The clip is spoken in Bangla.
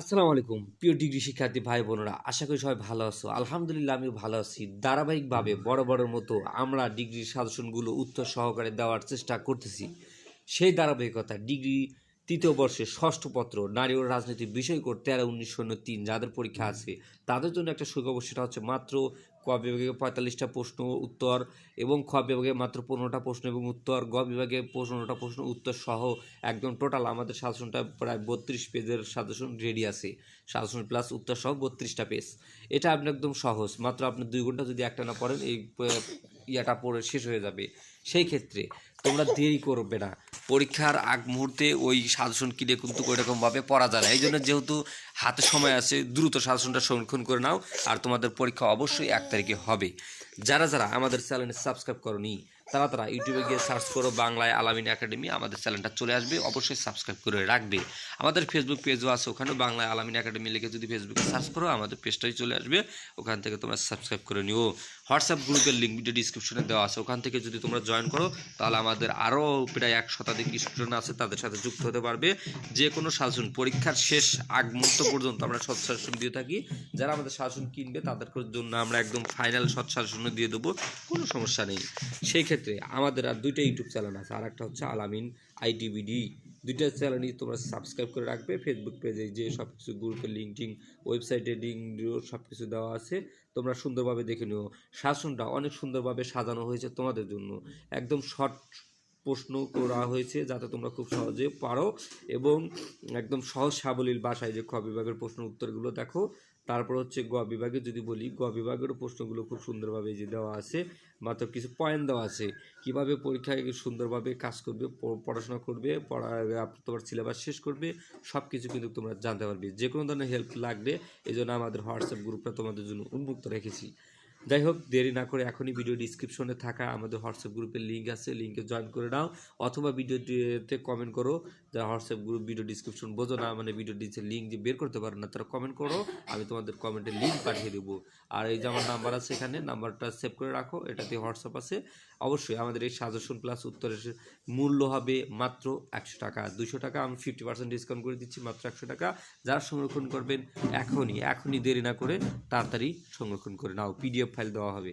আসসালামু আলাইকুম। প্রিয় ডিগ্রি শিক্ষার্থী ভাই বোনেরা, আশা করি সবাই ভালো আছো। আলহামদুলিল্লাহ, আমিও ভালো আছি। ধারাবাহিকভাবে বড় বড় মতো আমরা ডিগ্রির সাজেশনগুলো উত্তর সহকারে দেওয়ার চেষ্টা করতেছি। সেই ধারাবাহিকতা, ডিগ্রি তৃতীয় বর্ষে ষষ্ঠ পত্র, নারী ও রাজনীতি বিষয় কোড তেরো, উনিশ, শূন্য, তিন, যাদের পরীক্ষা আছে, তাদের জন্য একটা সুখবর, সেটা হচ্ছে মাত্র ক বিভাগে পঁয়তাল্লিশটা প্রশ্ন, উত্তর এবং খ বিভাগে মাত্র পনেরোটা প্রশ্ন এবং উত্তর, গ বিভাগে পনেরোটা প্রশ্ন, উত্তর সহ একদম টোটাল আমাদের সাজেশনটা প্রায় বত্রিশ পেজের সাজেশন রেডি আছে। সাজেশন প্লাস উত্তর সহ বত্রিশটা পেজ এটা আপনি একদম সহজ। মাত্র আপনি দুই ঘণ্টা যদি একটা না পড়েন, এই ইয়াটা পড়ে শেষ হয়ে যাবে। সেই ক্ষেত্রে তোমরা দেরি করবে না। পরীক্ষার আগ মুহূর্তে ওই সাজেশন কিনে কিন্তু ওইরকমভাবে পড়া যায় না। এই জন্য যেহেতু হাতে সময় আছে, দ্রুত সাজেশনটা সংরক্ষণ করে নাও। আর তোমাদের পরীক্ষা অবশ্যই এক তারিখে হবে। যারা যারা আমাদের চ্যানেলে সাবস্ক্রাইব করনি তারা তারা ইউটিউবে গিয়ে সার্চ করো বাংলায় আলামিন একাডেমি, আমাদের চ্যানেলটা চলে আসবে। অবশ্যই সাবস্ক্রাইব করে রাখবে। আমাদের ফেসবুক পেজও আছে ওখানেও বাংলায় আলামিন একাডেমি লিখে যদি ফেসবুকে সার্চ করো, আমাদের পেজটাই চলে আসবে। ওখান থেকে তোমরা সাবস্ক্রাইব করে নিও। হোয়াটসঅ্যাপ গ্রুপের লিঙ্ক ভিডিও ডিসক্রিপশনে দেওয়া আছে। ওখান থেকে যদি তোমরা জয়েন করো, তাহলে আমাদের আরও প্রায় এক শতাধিক স্টুডেন্ট আছে, তাদের সাথে যুক্ত হতে পারবে। যে কোনো শাসন পরীক্ষার শেষ আগ মুহূর্ত পর্যন্ত আমরা সৎ দিয়ে থাকি। যারা আমাদের শাসন কিনবে তাদের জন্য আমরা একদম ফাইনাল সৎ দিয়ে দেবো। কোনো সমস্যা নেই। সেই ক্ষেত্রে আমাদের আর দুইটা ইউটিউব চ্যানেল আছে। আর একটা হচ্ছে আলামিন আইটিভিডি। দুইটা চ্যানেলই তোমরা সাবস্ক্রাইব করে রাখবে। ফেসবুক পেজে যে সব কিছু গ্রুপের লিঙ্কিং ওয়েবসাইটে লিঙ্ক সব কিছু দেওয়া আছে, তোমরা সুন্দরভাবে দেখে নিও। শাসনটা অনেক সুন্দরভাবে সাজানো হয়েছে তোমাদের জন্য। একদম শর্ট প্রশ্ন করা হয়েছে যাতে তোমরা খুব সহজে পারো এবং একদম সহজ সাবলীল ভাষায় যে খ বিভাগের প্রশ্ন উত্তরগুলো দেখো। তারপর হচ্ছে গ বিভাগে যদি বলি, গ বিভাগেরও প্রশ্নগুলো খুব সুন্দরভাবে যে দেওয়া আছে, মাত্র কিছু পয়েন্ট দেওয়া আছে। কীভাবে পরীক্ষায় সুন্দরভাবে কাজ করবে পড়াশোনা করবে, পড়া তোমার সিলেবাস শেষ করবে সব কিছু কিন্তু তোমরা জানতে পারবে। যে কোনো ধরনের হেল্প লাগবে এই জন্য আমাদের হোয়াটসঅ্যাপ গ্রুপটা তোমাদের জন্য উন্মুক্ত রেখেছি। যাই হোক দেরি না করে এখনই ভিডিও ডিসক্রিপশনে থাকা আমাদের হোয়াটসঅ্যাপ গ্রুপের লিঙ্ক আছে লিঙ্কে জয়েন করে নাও। অথবা ভিডিওতে কমেন্ট করো যারা হোয়াটসঅ্যাপ গ্রুপ ভিডিও ডিসক্রিপশন বোঝো না মানে ভিডিও ডিসের লিঙ্ক বের করতে পারো না, তারা কমেন্ট করো, আমি তোমাদের কমেন্টে লিঙ্ক পাঠিয়ে দেবো। আর এই যে আমার নাম্বার আছে এখানে নাম্বারটা সেভ করে রাখো, এটাতে হোয়াটসঅ্যাপ আছে। অবশ্যই আমাদের এই সাজেশন প্লাস উত্তরের মূল্য হবে মাত্র একশো টাকা। দুশো টাকা, আমি ফিফটি পার্সেন্ট ডিসকাউন্ট করে দিচ্ছি, মাত্র একশো টাকা। যারা সংরক্ষণ করবেন, এখনই এখনই দেরি না করে তাড়াতাড়ি সংরক্ষণ করে নাও। পিডিএফ ফাইল দেওয়া হবে।